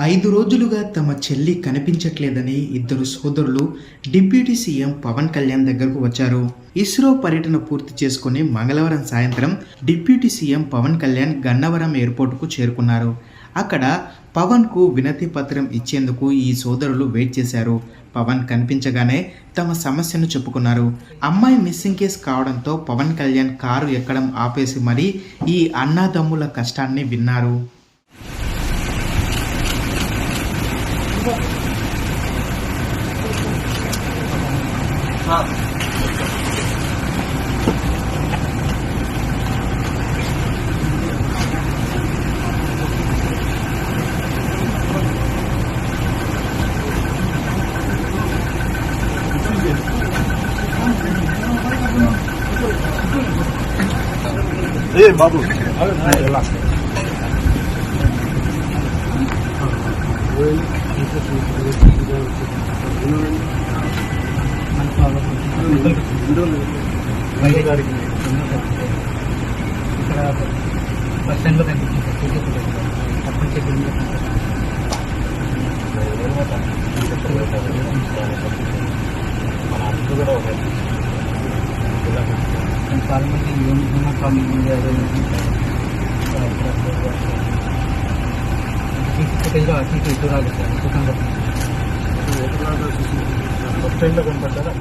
ఐదు రోజులుగా తమ చెల్లి కనిపించట్లేదని ఇద్దరు సోదరులు డిప్యూటీ సీఎం పవన్ కళ్యాణ్ దగ్గరకు వచ్చారు. ఇస్రో పర్యటన పూర్తి చేసుకుని మంగళవారం సాయంత్రం డిప్యూటీ సీఎం పవన్ కళ్యాణ్ గన్నవరం ఎయిర్పోర్టుకు చేరుకున్నారు. అక్కడ పవన్కు వినతి పత్రం ఇచ్చేందుకు ఈ సోదరులు వెయిట్ చేశారు. పవన్ కనిపించగానే తమ సమస్యను చెప్పుకున్నారు. అమ్మాయి మిస్సింగ్ కేసు కావడంతో పవన్ కళ్యాణ్ కారు ఎక్కడం ఆపేసి మరీ ఈ అన్నాదమ్ముల కష్టాన్ని విన్నారు. ఏ బాబు ఇక్కడ బస్ స్టాండ్లో కనిపించింది టీచర్ అప్పటి చెట్టు చాలా कार्मिक यूनिफॉर्म का मिल जाएगा హాస్టల్లో కొనపడ్డారా